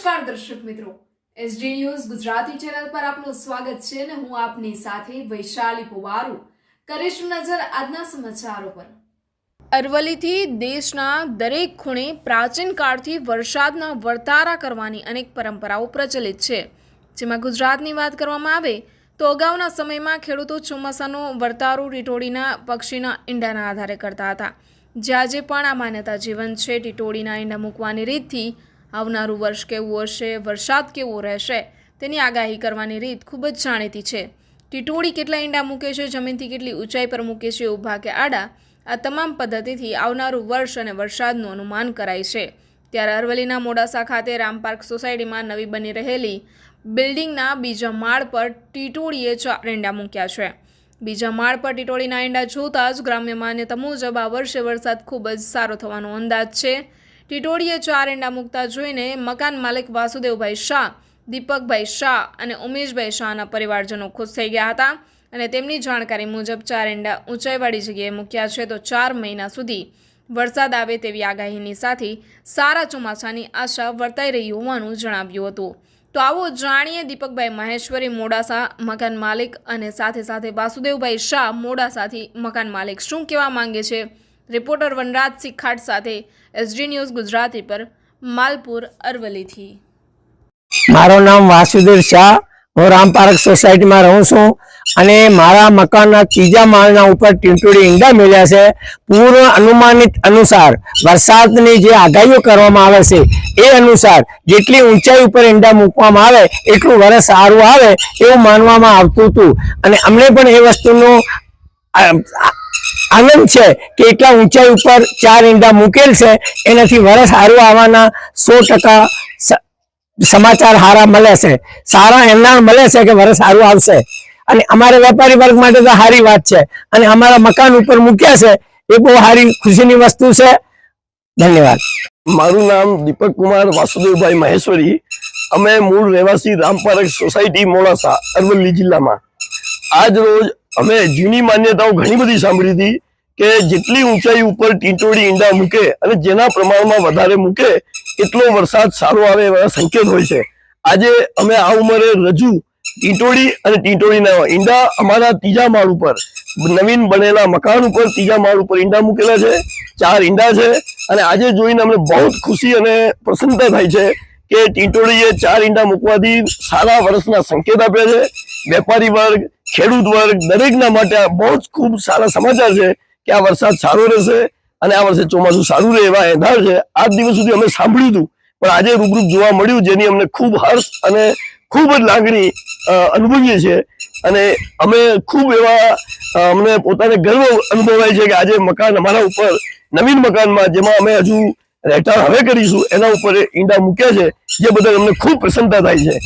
નમસ્કાર દર્શક મિત્રો. એસડી ન્યૂઝ ગુજરાતી ચેનલ પર આપનું સ્વાગત છે અને હું આપની સાથે વૈશાલી પુવારુ. કરીશું નજર આજના સમાચારો પર. અરવલ્લીથી દેશના દરેક ખૂણે પ્રાચીન કાળથી વરસાદના વર્તારા કરવાની અનેક પરંપરાઓ પ્રચલિત છે. જેમાં ગુજરાતની વાત કરવામાં આવે, તો અગાઉના સમયમાં ખેડૂતો ચોમાસાનો વર્તારો ટીટોડીના પક્ષીના ઈંડાના આધારે કરતા હતા. જે આજે પણ આ માન્યતા જીવન છે. ટીટોડીના ઈંડા મૂકવાની રીતથી આવનારું વર્ષ કેવું હશે, વરસાદ કેવો રહેશે, તેની આગાહી કરવાની રીત ખૂબ જ જાણીતી છે. ટીટોળી કેટલા ઈંડા મૂકે છે, જમીનથી કેટલી ઊંચાઈ પર મૂકે છે, ઊભા કે આડા, આ તમામ પદ્ધતિથી આવનારું વર્ષ અને વરસાદનું અનુમાન કરાય છે. ત્યારે અરવલ્લીના મોડાસા ખાતે રામપાર્ક સોસાયટીમાં નવી બની રહેલી બિલ્ડિંગના બીજા માળ પર ટીટોળીએ ચાર ઈંડા મૂક્યા છે. બીજા માળ પર ટીટોળીના ઈંડા જોતાં જ ગ્રામ્ય માન્યતા મુજબ આ વર્ષે વરસાદ ખૂબ જ સારો થવાનો અંદાજ છે. ટીટોડીએ ચાર ઈંડા મૂકતા જોઈને મકાન માલિક વાસુદેવભાઈ શાહ, દીપકભાઈ શાહ અને ઉમેશભાઈ શાહના પરિવારજનો ખુશ થઈ ગયા હતા અને તેમની જાણકારી મુજબ ચાર ઈંડા ઊંચાઈવાળી જગ્યાએ મૂક્યા છે તો ચાર મહિના સુધી વરસાદ આવે તેવી આગાહીની સાથે સારા ચોમાસાની આશા વર્તાઈ રહી હોવાનું જણાવ્યું હતું. તો આવો જાણીએ દીપકભાઈ મહેશ્વરી મોડાસા મકાન માલિક અને સાથે સાથે વાસુદેવભાઈ શાહ મોડાસાથી મકાન માલિક શું કહેવા માંગે છે? રિપોર્ટર વનરાજ સિખાટ સાથે એસડી ન્યૂઝ ગુજરાતી પર માલપુર અરવલ્લીથી. મારું નામ વાસુદેવ શાહ. હું રામ પાર્ક સોસાયટીમાં રહું છું અને મારા મકાનના ત્રીજા માળના ઉપર ટીંટોડી ઈંડા મળ્યા છે. પૂર્વ અનુમાનિત અનુસાર વરસાદની જે આગાહીઓ કરવામાં આવે છે, એ અનુસાર જેટલી ઊંચાઈ ઉપર ઈંડા મૂકવામાં આવે, એટલું વરસ સારું આવે એવું માનવામાં આવતું હતું. અને અમને પણ એ વસ્તુનો આનંદ છે કે એટલા ઊંચાઈ ઉપર ચાર ઈંડા મૂકેલ છે. એનાથી વરસ સારું આવવાના સો ટકા સમાચાર સારા મળે છે. સારા એમના મળે છે કે વરસ સારું આવશે. અને અમારે વેપારી વર્ગ માટે તો સારી વાત છે. અને અમારા મકાન ઉપર મૂક્યા છે. એ બહુ સારી ખુશીની વસ્તુ છે. ધન્યવાદ. મારું નામ દીપક કુમાર વાસુદેવભાઈ મહેશ્વરી. અમે મૂળ રહેવાસી રામપારક સોસાયટી મોડાસા અરવલ્લી જિલ્લામાં. આજ રોજ અમે જૂની માન્યતાઓ ઘણી બધી સાંભળી હતી કે જેટલી ઊંચાઈ ઉપર ટીંટોળી ઈંડા મૂકે અને જેના પ્રમાણમાં વધારે મૂકે, એટલો વરસાદ સારો આવે એવા સંકેત હોય છે. આજે અમે આ ઉંમરે રજૂ ટીંટોળી અને ટીંટોળીના ઈંડા અમારા ત્રીજા માળ ઉપર, નવીન બનેલા મકાન ઉપર ત્રીજા માળ ઉપર ઈંડા મૂકેલા છે, ચાર ઈંડા છે અને આજે જોઈને અમને બહુ જ ખુશી અને પ્રસન્નતા થાય છે કે ટીંટોળીએ ચાર ઈંડા મૂકવાથી સારા વર્ષના સંકેત આપ્યા છે. વેપારી વર્ગ ખેડૂત વર્ગ દરેકના માટે બહુ જ ખૂબ સારા સમાચાર છે કે આ વરસાદ સારો રહેશે અને આ વર્ષે ચોમાસું સારું રહે એવા એંધાર છે. આજ દિવસ સુધી અમે સાંભળ્યું હતું, પણ આજે રૂબરૂ જોવા મળ્યું જેની અમને ખૂબ હર્ષ અને ખૂબ જ લાગણી અનુભવીએ છીએ. અને અમે ખૂબ એવા અમને પોતાને ગર્વ અનુભવાય છે કે આજે મકાન અમારા ઉપર, નવીન મકાનમાં જેમાં અમે હજુ રહેઠાણ હવે કરીશું, એના ઉપર ઈંડા મૂક્યા છે, જે બદલ અમને ખૂબ પ્રસન્નતા થાય છે.